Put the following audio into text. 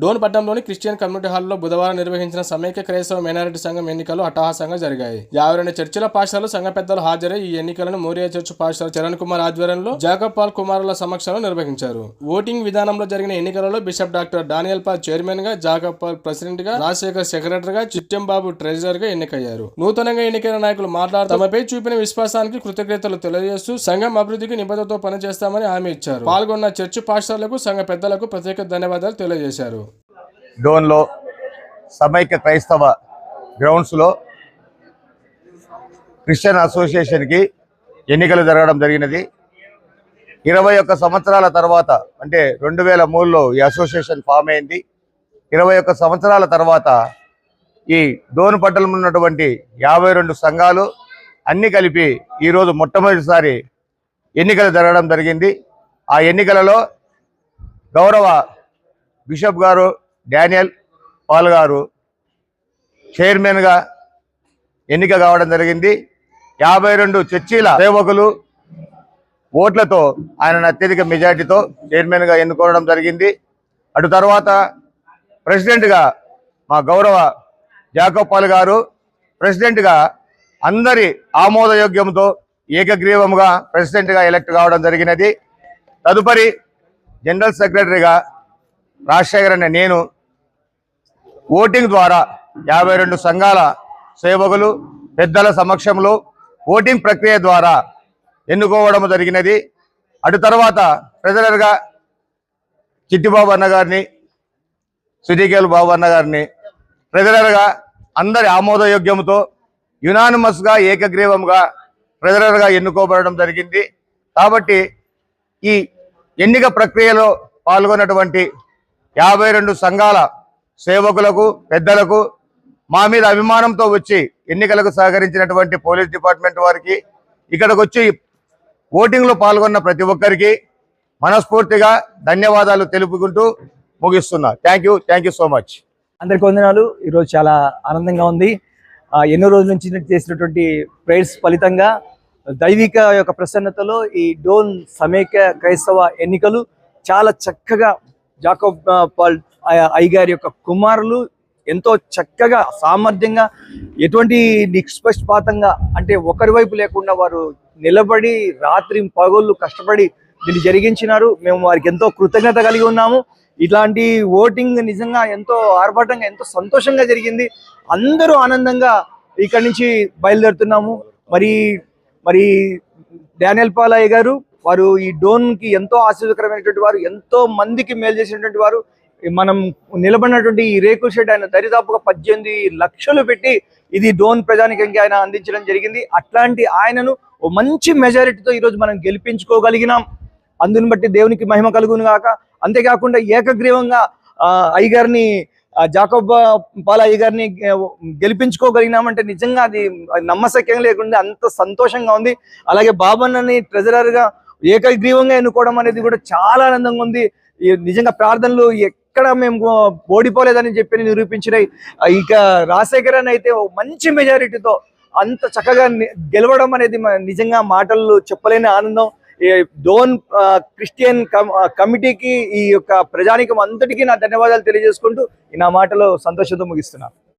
డోన్ పట్టణంలోని Christian community హాల్లో బుధవారం నిర్వహించిన సమైక్య క్రైస్తవ మైనారిటీ సంఘం ఎన్నికలు అట్టహాసంగా జరిగాయి. యాభై రెండు చర్చిల పాఠశాలలు సంఘ పెద్దలు హాజరై ఈ ఎన్నికలను మోరియా చర్చ్ పాఠశాల చరణ్ కుమార్ ఆధ్వర్యంలో జాకబ్ పాల్ కుమారుల సమక్షంలో నిర్వహించారు. ఓటింగ్ విధానంలో జరిగిన ఎన్నికలలో బిషప్ డాక్టర్ డానియల్ పాల్ చైర్మన్గా జాకబ్ పాల్ ప్రెసిడెంట్గా రాజశేఖర్ సెక్రటరీ గా చిట్టెం బాబు ట్రెజరర్గా ఎన్నికయ్యారు. నూతనంగా ఎన్నికైన నాయకులు మాట్లాడుతూ తమపై చూపిన విశ్వాసానికి కృతజ్ఞతలు తెలియజేస్తూ సంఘం అభివృద్ధికి నిబద్ధతో పనిచేస్తామని హామీ ఇచ్చారు. పాల్గొన్న చర్చి పాఠశాలకు సంఘ పెద్దలకు ప్రత్యేక ధన్యవాదాలు తెలియజేశారు. డోన్లో సమైక్య క్రైస్తవ గ్రౌండ్స్లో క్రిస్టియన్ అసోసియేషన్కి ఎన్నికలు జరగడం జరిగినది. ఇరవై ఒక్క సంవత్సరాల తర్వాత అంటే రెండు వేల మూడులో ఈ అసోసియేషన్ ఫామ్ అయింది. ఇరవై ఒక్క సంవత్సరాల తర్వాత ఈ డోన్ పట్టణంలో ఉన్నటువంటి యాభై రెండు సంఘాలు అన్ని కలిపి ఈరోజు మొట్టమొదటిసారి ఎన్నికలు జరగడం జరిగింది. ఆ ఎన్నికలలో గౌరవ బిషప్ గారు డానియల్ పాల్ గారు చైర్మన్గా ఎన్నిక కావడం జరిగింది. యాభై రెండు చర్చీల సేవకులు ఓట్లతో ఆయన అత్యధిక మెజార్టీతో చైర్మన్గా ఎన్నుకోవడం జరిగింది. అటు తర్వాత ప్రెసిడెంట్గా మా గౌరవ జాకోపాల్ పాల్ గారు ప్రెసిడెంట్గా అందరి ఆమోదయోగ్యంతో ఏకగ్రీవంగా ప్రెసిడెంట్గా ఎలక్ట్ కావడం జరిగినది. తదుపరి జనరల్ సెక్రటరీగా రాజశేఖర్ అనే నేను ఓటింగ్ ద్వారా యాభై రెండు సంఘాల సేవకులు పెద్దల సమక్షంలో ఓటింగ్ ప్రక్రియ ద్వారా ఎన్నుకోవడం జరిగినది. అటు తర్వాత ట్రెజరర్గా చిట్టిబాబు అన్న గారిని సిటికేల్ బాబు అన్న గారిని ట్రెజరర్గా అందరి ఆమోదయోగ్యంతో యునానిమస్గా ఏకగ్రీవంగా ట్రెజరర్గా ఎన్నుకోబడడం జరిగింది. కాబట్టి ఈ ఎన్నిక ప్రక్రియలో పాల్గొన్నటువంటి యాభై రెండు సంఘాల సేవకులకు పెద్దలకు మా మీద అభిమానంతో వచ్చి ఎన్నికలకు సహకరించినటువంటి పోలీస్ డిపార్ట్మెంట్ వారికి ఇక్కడికి వచ్చి ఓటింగ్లో పాల్గొన్న ప్రతి ఒక్కరికి మనస్ఫూర్తిగా ధన్యవాదాలు తెలుపుకుంటూ ముగిస్తున్నా. Thank you thank you so much అందరికి వందనాలు. ఈరోజు చాలా ఆనందంగా ఉంది. ఎన్నో రోజుల నుంచి చేసినటువంటి ప్రేయర్స్ ఫలితంగా దైవిక యొక్క ప్రసన్నతలో ఈ డోన్ సమైక్య క్రైస్తవ ఎన్నికలు చాలా చక్కగా జాకబ్ పాల్ అయ్యగారి యొక్క కుమారులు ఎంతో చక్కగా సామర్థ్యంగా ఎటువంటి నిష్పక్షపాతంగా అంటే ఒకరి వైపు లేకుండా వారు నిలబడి రాత్రి పగళ్ళు కష్టపడి దీన్ని జరిగించినారు. మేము వారికి ఎంతో కృతజ్ఞత కలిగి ఉన్నాము. ఇట్లాంటి ఓటింగ్ నిజంగా ఎంతో ఆర్భాటంగా ఎంతో సంతోషంగా జరిగింది. అందరూ ఆనందంగా ఇక్కడి నుంచి బయలుదేరుతున్నాము. మరి మరి డానియల్ పాలయ్య గారు వారు ఈ డోన్కి ఎంతో ఆశీర్వకరమైనటువంటి వారు ఎంతో మందికి మేలు చేసినటువంటి వారు. మనం నిలబడినటువంటి ఈ రేకుల షెడ్ ఆయన దరిదాపుగా పద్దెనిమిది లక్షలు పెట్టి ఇది డోన్ ప్రజానికంగా ఆయన అందించడం జరిగింది. అట్లాంటి ఆయనను ఓ మంచి మెజారిటీతో ఈరోజు మనం గెలిపించుకోగలిగినాం. అందుని బట్టి దేవునికి మహిమ కలుగును గాక. అంతేకాకుండా ఏకగ్రీవంగా అయ్యగారిని జాకబ్ పాల అయ్యగారిని గెలిపించుకోగలిగినామంటే నిజంగా అది నమ్మశక్యం లేకుండా అంత సంతోషంగా ఉంది. అలాగే బాబన్నని ట్రెజరర్గా ఏకగ్రీవంగా ఎన్నుకోవడం అనేది కూడా చాలా ఆనందంగా ఉంది. ఈ నిజంగా ప్రార్థనలు ఎక్కడ మేము ఓడిపోలేదని చెప్పి నిరూపించినాయి ఇక రాజశేఖర్ అయితే మంచి మెజారిటీతో అంత చక్కగా గెలవడం అనేది నిజంగా మాటలు చెప్పలేని ఆనందం. ఈ డోన్ క్రిస్టియన్ కమిటీకి ఈ యొక్క ప్రజానికం అంతటికీ నా ధన్యవాదాలు తెలియజేసుకుంటూ నా మాటలో సంతోషంతో ముగిస్తున్నాను